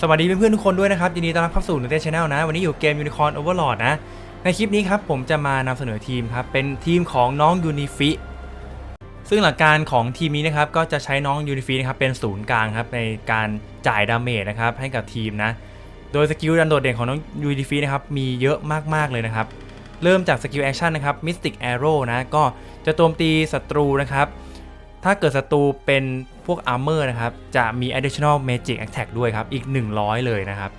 สวัสดีเพื่อนๆทุกคนด้วยนะครับยินดีต้อนรับเข้าสู่หนึ่งเต้ชแนลนะ วันนี้อยู่เกม Unicorn Overlord นะ ในคลิปนี้ครับผมจะมานำเสนอทีมครับ เป็นทีมของน้องยูนิฟิซึ่งหลักการของทีมนี้นะครับ ก็จะใช้น้องยูนิฟินะครับ เป็นศูนย์กลางครับ ในการจ่ายดาเมจนะครับ ให้กับทีมนะ โดยสกิลดันโดดเด่นของน้องยูนิฟินะครับ มีเยอะมากๆเลยนะครับ เริ่มจากสกิลแอคชั่นนะครับ Mystic Arrow นะก็จะโจมตีศัตรูนะครับถ้าเกิดศัตรูเป็น พวก Armor นะครับ จะมี Additional Magic Attack ด้วยครับ อีก 100 เลยนะครับ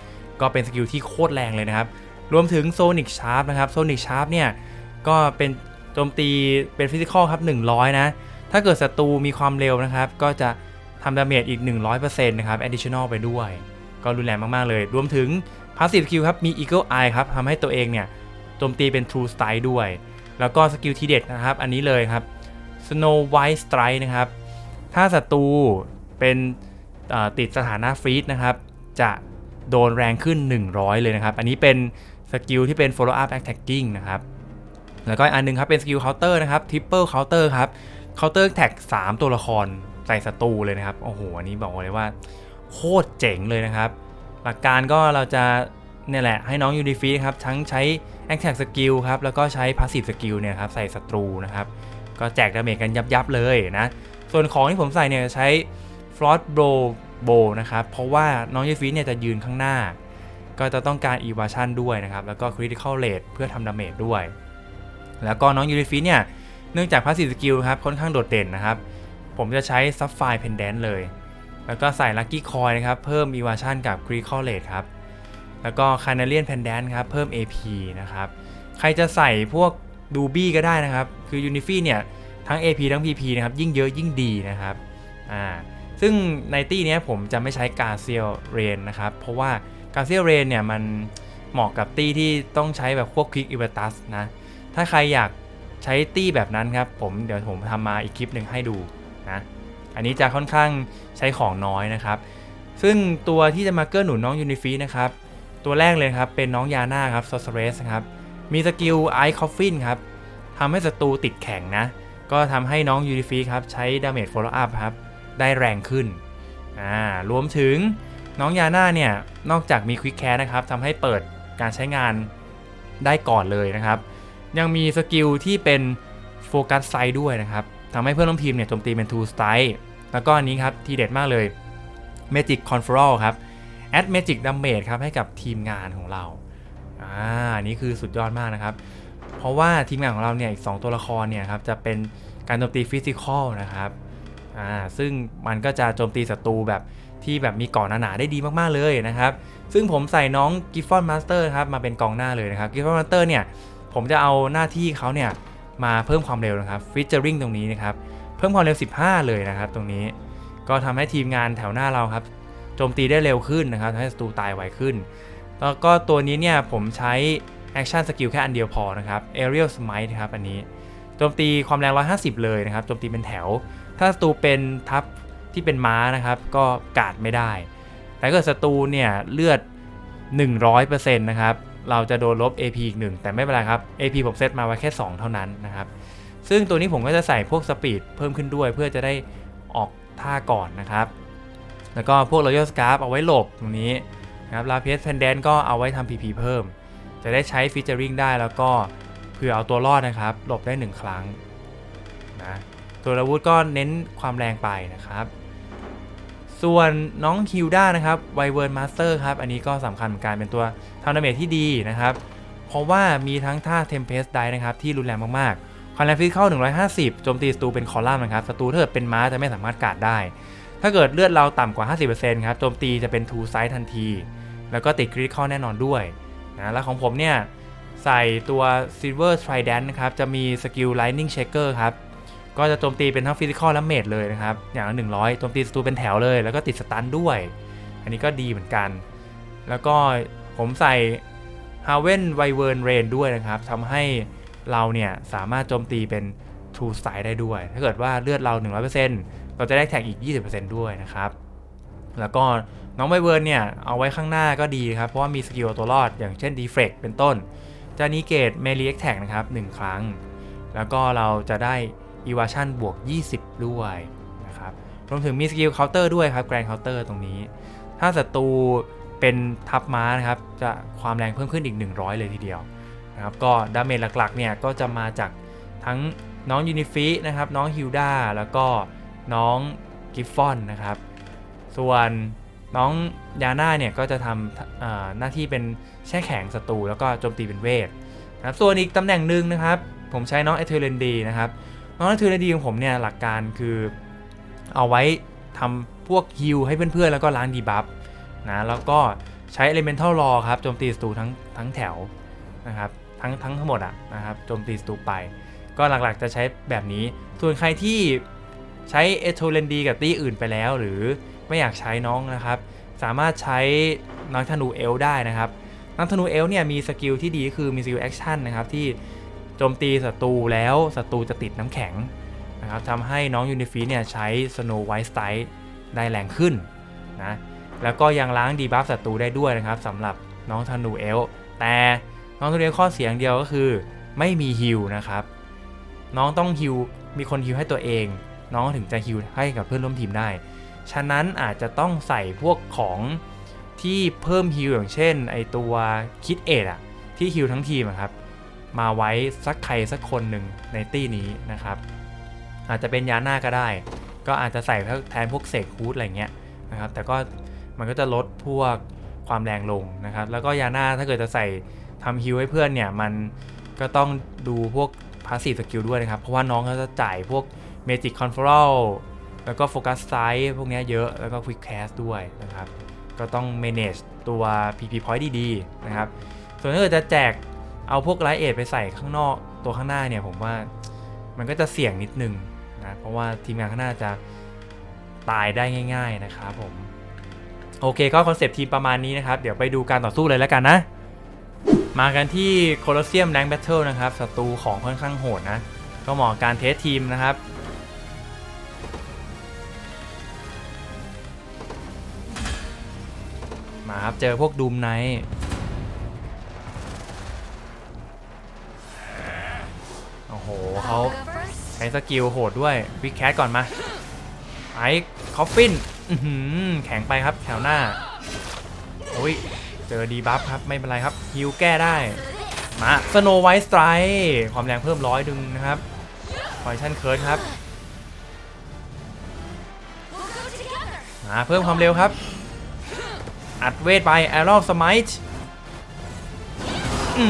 ก็เป็นสกิลที่โคตรแรงเลยนะครับ รวมถึง Sonic Sharp นะครับ Sonic Sharp เนี่ย ก็เป็นโจมตีเป็นฟิสิกอลครับ 100 นะ ถ้าเกิดศัตรูมีความเร็วนะครับ ก็จะทำดาเมจอีก 100%นะครับ Additional ไปด้วย ก็รุนแรงมาก ๆ เลย รวมถึง Passive Skill ครับ มี Eagle Eye ครับทำให้ตัวเองเนี่ยโจมตีเป็น True Strike ด้วย แล้วก็สกิลทีเด็ดนะครับ อันนี้เลยครับ Snow White Strike นะครับ ถ้าศัตรูเป็นติดสถานะฟรีดนะครับ จะโดนแรงขึ้น 100 เลยนะครับ อันนี้เป็นสกิลที่เป็น follow up attacking นะครับ แล้วก็อีกอันหนึงครับเป็นสกิลเคาน์เตอร์นะครับ triple counter ครับ counter attack 3 ตัวละครใส่ศัตรูเลยนะครับ โอ้โห อันนี้บอกเลยว่า โคตรเจ๋งเลยนะครับ หลักการก็เราจะเนี่ยแหละให้น้องยูนิฟีครับ ทั้งใช้ attack skill ครับ แล้วก็ใช้ passive skill เนี่ยครับใส่ศัตรูนะครับ ก็แจกดาเมจกันยับๆเลยนะ ส่วนของที่ผมใส่เนี่ยใช้ Frost Blow Bow นะครับ เพราะว่าน้องยูฟีเนี่ยจะยืนข้างหน้า ก็จะต้องการ Evasion ด้วยนะครับ แล้วก็ Critical Rate เพื่อทำดาเมจด้วย แล้วก็น้องยูนิฟีเนี่ยเนื่องจาก Passive Skill ครับค่อนข้างโดดเด่นนะครับ ผมจะใช้ Sapphire Pendant เลย แล้วก็ใส่ Lucky Coin นะครับ เพิ่ม Evasion กับ Critical Rate ครับแล้วก็ Canarian Pendant ครับเพิ่ม AP นะครับ ใครจะใส่พวก Doobie ก็ได้นะครับ คือ Unify เนี่ย ทั้ง AP ทั้ง PP นะครับยิ่งเยอะยิ่งดีนะครับอ่าซึ่งในตี้เนี้ยผมจะไม่ใช้กาเซียลเรนนะครับ เพราะว่ากาเซียลเรนเนี่ยมันเหมาะกับตี้ที่ต้องใช้แบบพวกควิกอิเวตัสนะ ถ้าใครอยากใช้ตี้แบบนั้นครับ ผมเดี๋ยวผมทำมาอีกคลิปหนึ่งให้ดูนะอันนี้จะค่อนข้างใช้ของน้อยนะครับ ซึ่งตัวที่จะมาเกื้อหนุนน้องยูนิฟีนะครับ ตัวแรกเลยครับ เป็นน้องยาน่าครับซอสเรสครับ มีสกิลไอคอฟฟินครับทำให้ศัตรูติดแข็งนะ ก็ทำให้น้องยูนิฟีครับใช้ดาเมจ follow up ครับได้แรงขึ้นอ่ารวมถึงน้องยาน่าเนี่ยนอกจากมีควิกแคร์นะครับทำให้เปิดการใช้งานได้ก่อนเลยนะครับ ยังมีสกิลที่เป็นโฟกัสไซด์ด้วยนะครับทำให้เพื่อนร่วมทีมเนี่ยโจมตีเป็น two strike แล้วก็อันนี้ครับทีเด็ดมากเลย Magic Control ครับ add Magic Damage ครับให้กับทีมงานของเราอ่าอันนี้คือสุดยอดมากนะครับ เพราะว่าทีมงานของเราเนี่ยอีก2ตัวละครเนี่ยครับจะเป็นการโจมตีฟิสิกอลนะครับอ่าซึ่งมันก็จะโจมตีศัตรูแบบที่แบบมีก่อนหนาๆได้ดีมากๆเลยนะครับ ซึ่งผมใส่น้องกิฟฟอนมาสเตอร์ครับมาเป็นกองหน้าเลยนะครับกิฟฟอนมาสเตอร์เนี่ยผมจะเอาหน้าที่เขาเนี่ยมาเพิ่มความเร็วนะครับฟิชเจอริงตรงนี้นะครับเพิ่มความเร็ว 15 เลยนะครับ ตรงนี้ก็ทำให้ทีมงานแถวหน้าเราครับโจมตีได้เร็วขึ้นนะครับทำให้ศัตรูตายไวขึ้น แล้วก็ตัวนี้เนี่ยผมใช้ แอคชั่นสกิลแค่อันเดียวพอนะครับ Aerial Smite นะครับอันนี้โจมตีความแรง 150 เลยนะครับโจมตีเป็นแถว ถ้าศัตรูเป็นทัพที่เป็นม้านะครับ ก็กาดไม่ได้ แต่เกิดศัตรูเนี่ยเลือด 100%นะครับเราจะโดนลบ AP อีกหนึ่งแต่ไม่เป็นไรครับ AP ผมเซตมาไว้แค่ 2 เท่านั้นนะครับ ซึ่งตัวนี้ผมก็จะใส่พวกสปีดเพิ่มขึ้นด้วย เพื่อจะได้ออกท่าก่อนนะครับ แล้วก็พวก Royal Scarf เอาไว้หลบตรงนี้นะครับลาเพสแพนแดนก็เอาไว้ทำ PP เพิ่ม จะได้ใช้ฟีเจอริงได้แล้วก็เผื่อเอาตัวรอดนะครับ หลบได้ 1 ครั้งนะตัวอาวุธก็เน้นความแรงไปนะครับ ส่วนน้องฮิวด้านะครับไวเวิร์นมาสเตอร์ครับ อันนี้ก็สำคัญเหมือนกันเป็นตัวทำดาเมจที่ดีนะครับ เพราะว่ามีทั้งท่าเทมเพสไดนะครับที่รุนแรงมากๆความแรงฟิสิกอล150 โจมตีศัตรูเป็นคอลัมน์นะครับศัตรูถ้าเกิดเป็นม้าจะไม่สามารถกาดได้ ถ้าเกิดเลือดเราต่ำกว่า 50%ครับ โจมตีจะเป็นทูไซส์ทันที แล้วก็ติดคริติคอลแน่นอนด้วย นะแล้วของผมเนี่ยใส่ตัว Silver Trident นะครับ จะมีสกิล Lightning Shaker ครับ ก็จะโจมตีเป็นทั้งฟิสิกอลและเมดเลยนะครับ อย่างละ100 โจมตีศัตรูเป็นแถวเลย แล้วก็ติดสตันด้วย อันนี้ก็ดีเหมือนกัน แล้วก็ผมใส่ h a v e n w y v e r n Rain ด้วยนะครับทำให้เราเนี่ยสามารถโจมตีเป็น True Strike ได้ด้วย ถ้าเกิดว่าเลือดเรา 100%เราจะได้แท็กอีก 20%ด้วยนะครับ แล้วก็ น้องไวเวิร์นเนี่ย เอาไว้ข้างหน้าก็ดีครับ เพราะว่ามีสกิลเอาตัวรอดอย่างเช่น Deflect เป็นต้น จะนิเกต Melee Attack นะครับ 1 ครั้ง แล้วก็เราจะได้ Evasion บวก 20 ด้วยนะครับรวมถึงมีสกิล Counter ด้วยครับ Grand Counter ตรงนี้ ถ้าศัตรูเป็นทับม้านะครับ จะความแรงเพิ่มขึ้นอีก 100 เลยทีเดียวนะครับก็ดาเมจหลักๆเนี่ยก็จะมาจากทั้งน้องยูนิฟินะครับน้องฮิลดาแล้วก็น้องกิฟฟอนนะครับส่วน น้องยาน่าเนี่ยก็จะทำหน้าที่เป็นแช่แข็งศัตรูแล้วก็โจมตีเป็นเวทนะครับส่วนอีกตำแหน่งหนึ่งนะครับ ผมใช้น้องเอเทเลนดีนะครับ น้องเอเทเลนดีของผมเนี่ยหลักการคือเอาไว้ทำพวกฮิลให้เพื่อนๆ แล้วก็ล้างดีบัฟนะแล้วก็ใช้ Elemental Law ครับโจมตีศัตรูทั้งทั้งแถวนะครับทั้งทั้งทั้งหมดอะนะครับโจมตีศัตรูไป ก็หลักๆจะใช้แบบนี้ ส่วนใครที่ใช้เอโทเลนดีกับตี้อื่นไปแล้วหรือ ไม่อยากใช้น้องนะครับ สามารถใช้นักธนูเอลได้นะครับนักธนูเอลเนี่ยมีสกิลที่ดีก็คือมีสกิลแอคชั่นนะครับที่โจมตีศัตรูแล้วศัตรูจะติดน้ำแข็งนะครับทำให้น้องยูนิฟีเนี่ยใช้สโนไวท์สไตล์ได้แรงขึ้นนะแล้วก็ยังล้างดีบัฟศัตรูได้ด้วยนะครับสำหรับน้องธนูเอลแต่น้องธนูเอลข้อเสียงเดียวก็คือไม่มีฮิลนะครับ น้องต้องฮิลมีคนฮิลให้ตัวเอง น้องถึงจะฮิลให้กับเพื่อนร่วมทีมได้ ฉะนั้นอาจจะต้องใส่พวกของที่เพิ่มฮิลอย่างเช่น ไอตัวคิดเอทอะที่ฮิลทั้งทีมอะครับ มาไว้สักใครสักคนหนึ่งในตี้นี้นะครับ อาจจะเป็นยาน่าก็ได้ ก็อาจจะใส่แทนพวกเสกฮูดอะไรเงี้ยนะครับ แต่ก็มันก็จะลดพวกความแรงลงนะครับ แล้วก็ยาน่าถ้าเกิดจะใส่ทำฮิลให้เพื่อนเนี่ยมันก็ต้องดูพวกพาสซีฟสกิลด้วยนะครับ เพราะว่าน้องเขาจะจ่ายพวกเมจิกคอนฟอรัล แล้วก็โฟกัสไซส์พวกนี้เยอะ แล้วก็ควิกแคสด้วยนะครับ ก็ต้อง manage ตัว PP point ดีๆ นะครับ ส่วนถ้าเกิดจะแจกเอาพวกไลท์เอทไปใส่ข้างนอกตัวข้างหน้าเนี่ยผมว่ามันก็จะเสี่ยงนิดนึงนะ เพราะว่าทีมงานข้างหน้าจะตายได้ง่าย ๆ นะครับผม โอเคก็คอนเซปต์ทีมประมาณนี้นะครับ เดี๋ยวไปดูการต่อสู้เลยแล้วกันนะ มากันที่โคลอสเซียมแรงแบทเทิลนะครับศัตรูของค่อนข้างโหดนะ ก็เหมาะการเทสทีมนะครับ มาครับ เจอพวกดูมไนท์โอ้โหเขาใช้สกิลโหดด้วยวิกแคสก่อนมา ไอ้คอฟฟินแข็งไปครับแถวหน้า โอ้ย เจอดีบัฟครับ ไม่เป็นไรครับฮิวแก้ได้ มาสโนไวท์สไตร์ความแรงเพิ่มร้อยดึงนะครับคอยชั่นเคิร์ดครับมาเพิ่มความเร็วครับ อัดเวทไปแอร o สมิธอื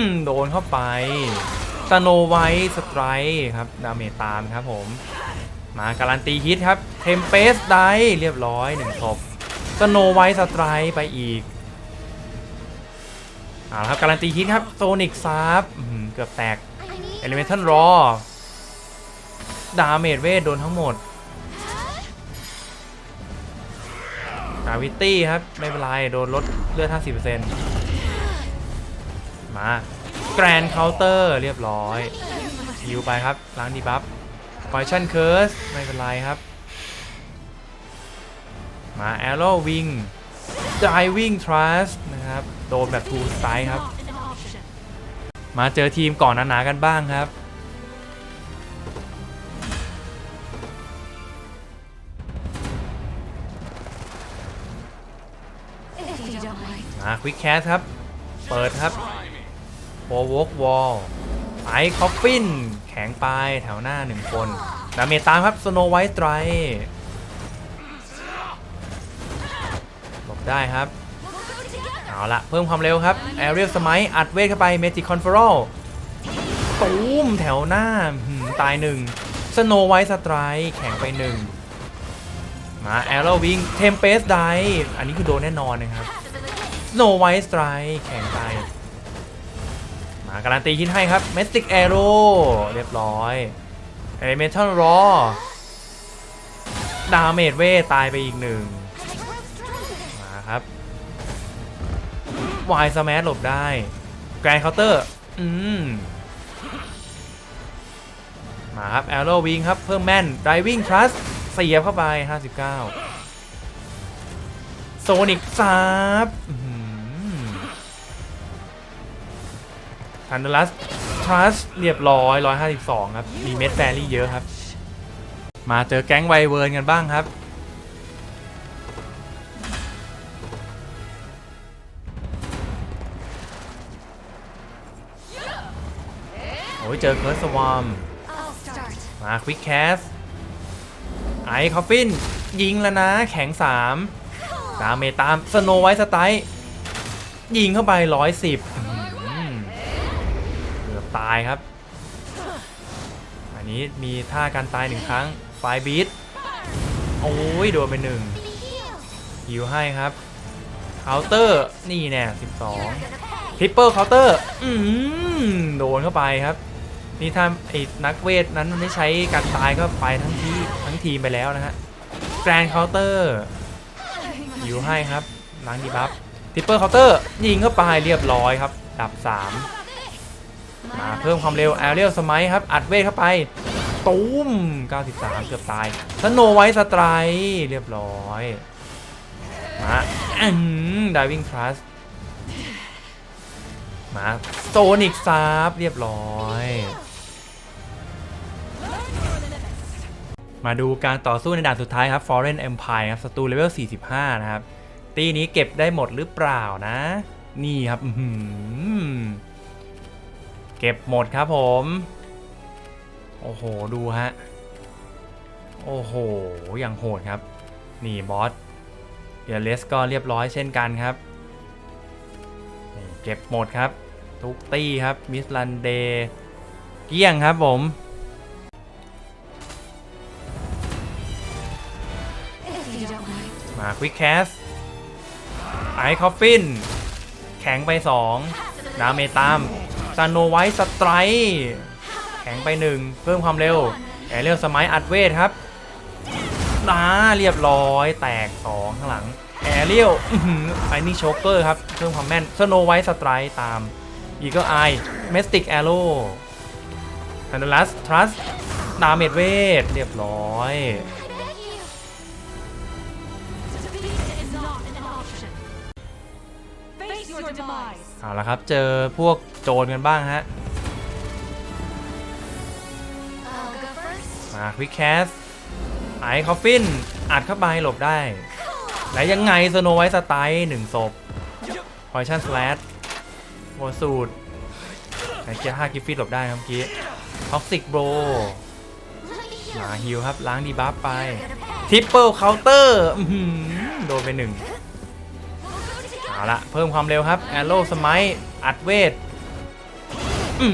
ม โดนเข้าไปสโนไวท์สไตร์ครับดาเมจตามครับผม มาการันตีฮิตครับเทมเปสไดเรียบร้อยหนึ่งศพสโนไวท์สไตร์ไปอีกเอาละครับการันตีฮิตครับโซนิกซาร์ฟเกือบแตกเอลิเมนทัลรอดาเมจเวทโดนทั้งหมด กาวิตตี้ครับ ไม่เป็นไร โดนลดเลือด 50%มาแกรนเคาน์เตอร์เรียบร้อยฮิวไปครับล้างดีบัฟฟอยชั่นเคิร์สไม่เป็นไรครับ มาแอโร่วิงด i วิ่งทรัสนะครับ โดนแบบทูสไตล์ครับ มาเจอทีมก่อนหนาๆกันบ้างครับ มาควิกแคสครับ เปิดครับโ w วกวอลไอคอฟฟิน แข็งไปแถวหน้าหนึ่งคนดาเมจตามครับสโนไวท์ไตรหลบได้ครับ เอาละเพิ่มความเร็วครับแอเรียลสมัยอัดเวทเข้าไปเมจิคอนเฟอรัลตูมแถวหน้าตายหนึ่งสโนไวท์สไตรแข็งไปหนึ่งมาแอโรวิงเทมเปสไดอันนี้คือโดนแน่นอนนะครับ โนไวท์สไตร์แข่งไป มาการันตีฮิตให้ครับเมสติกแอโร่เรียบร้อยเอลิเมนทัลรอดาเมจเวตายไปอีกหนึ่งมาครับวายสแมทหลบได้แกรนเคาน์เตอร์ อืม มาครับแอโร่วิงครับ เพิ่มแม่นไดวิ่งทรัสเสียบเข้าไป 59โซนิกซับ ทันเดอร์ลัสทรัสเรียบร้อย 152 ครับ มีเม็ดแฟรี่เยอะครับ มาเจอแก๊งไวเวิร์นกันบ้างครับ โอ้ยเจอเคิร์สวอมมาควิกแคสไอคอฟฟิน ยิงแล้วนะ แข็ง 3 ตามเมตาม สโนไวสไตล์ยิงเข้าไป 110ายครับ อันนี้มีท่าการตายหนึ่งครั้งไฟบีทโอ้ยโดนไปหนึ่งฮิวให้ครับเคาน์เตอร์นี่แน่สิบสองทริปเปิลเคาน์เตอร์อืมโดนเข้าไปครับ นี่ถ้าไอ้นักเวทนั้นมันไม่ใช้การตายก็ไปทั้งที่ทั้งทีมไปแล้วนะฮะแกรนเคาน์เตอร์ยิวให้ครับล้างดีบัฟทิปเปอร์เคาน์เตอร์ยิงเข้าไปเรียบร้อยครับ ดับ3ม มาเพิ่มความเร็วแอเรียลสมัยครับ อัดเวทเข้าไปตูม93 เกือบตายสโนไวท์สไตร์เรียบร้อย มาอืมดิวิ่งทรัสมาโซนิกซาบเรียบร้อย มาดูการต่อสู้ในด่านสุดท้ายครับ Foreign Empire ครับศัตรูเลเวล 45 นะครับ ตีนี้เก็บได้หมดหรือเปล่านะ นี่ครับ อื้อหือ เก็บหมดครับผม โอ้โห ดูฮะ โอ้โห อย่างโหดครับ นี่บอสเดียเลสก็เรียบร้อยเช่นกันครับ เก็บหมดครับ ทุกตี้ครับ มิสลันเดย์เกี้ยงครับผมมาควิกแคสไอคอฟฟิน แข็งไป 2 ดาเมตาม ซาโนไวท์สไตร์แข็งไป1เพิ่มความเร็วแอเรียลสมัยอัดเวทครับนาเรียบร้อยแตก2ข้างหลังแอเรียลไฟนี่โชเกอร์ครับเพิ่มความแม่นสโนไวท์สไตร์ตามอีก็ไอเมสติกแอโร่ทันเดลัสทรัสดาเมจเวทเรียบร้อย เอาละครับ เจอพวกโจรกันบ้างฮะ I'll go first. มาควิกแคสไอคอฟฟิน อัดเข้าไปหลบได้ และยังไงสโนไวท์สไตล์หนึ่งศพพอยชั่นสแลชโมสูดไอเกียร์ห้ากิฟฟิตหลบได้ครับเมื่อกี้ท็อกซิกโบมาฮิวครับ ล้างดีบัฟไป ทิปเปิลเคาน์เตอร์โดนไปหนึ่ง เอาละเพิ่มความเร็วครับแอโร่สมัยอัดเวทอื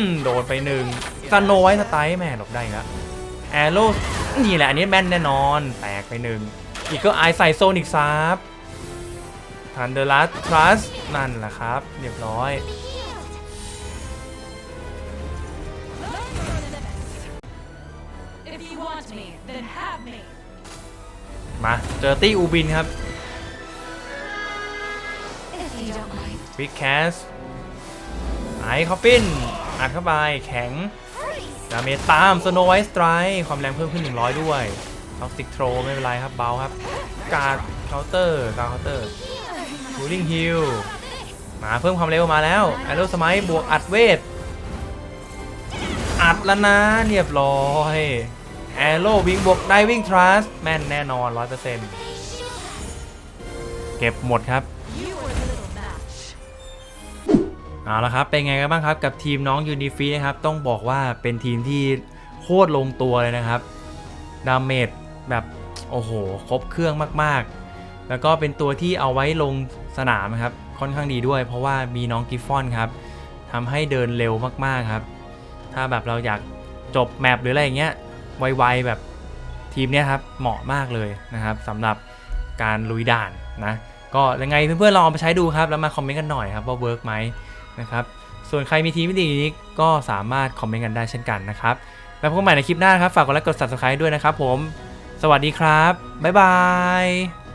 มโดนไปหนึ่งสโนไวท์สไตล์แม่หลบได้อีกแล้วแอโร่นี่แหละอันนี้แม่นแน่นอน แตกไปหนึ่งอีกก็ไอใส่โซนิกซาบทันเดอร์ลัสทรัสนั่นแหละครับ เรียบร้อย If you want me, then have me. มาเจอตี้อูบินครับ วิกแคสไอคอฟฟินอัดเข้าไปแข็งดาเมจตามสโนไวท์สไตร์ความแรงเพิ่มขึ้น 100 ด้วยท็อกซิกโทรไม่เป็นไรครับ เบาครับ การ์ดเคาน์เตอร์การ์ดเคาน์เตอร์คูลิ่งฮิลมาเพิ่มความเร็วมาแล้วแอโรสมัยบวกอัดเวท อัดแล้วนะเรียบร้อยแอโร่วิงบวกไดวิ่งทรัสแม่นแน่นอน 100%เก็บหมดครับ เอาละครับเป็นไงกันบ้างครับกับทีมน้องยูนิฟีนะครับต้องบอกว่าเป็นทีมที่โคตรลงตัวเลยนะครับดาเมจแบบโอ้โหครบเครื่องมากๆ แล้วก็เป็นตัวที่เอาไว้ลงสนามนะครับค่อนข้างดีด้วย เพราะว่ามีน้องกิฟฟอนครับทำให้เดินเร็วมากๆครับ ถ้าแบบเราอยากจบแมปหรืออะไรอย่างเงี้ยไวๆแบบทีมเนี้ยครับเหมาะมากเลยนะครับสำหรับการลุยด่านนะก็ยังไงเพื่อนๆลองไปใช้ดูครับแล้วมาคอมเมนต์กันหน่อยครับว่าเวิร์กไหม นะครับ ส่วนใครมีทีมวิดีนี้ก็สามารถคอมเมนต์กันได้เช่นกันนะครับ แล้วพบกันใหม่ในคลิปหน้านครับ ฝากกดไลค์กด subscribe ด้วยนะครับผม สวัสดีครับ บ๊ายบาย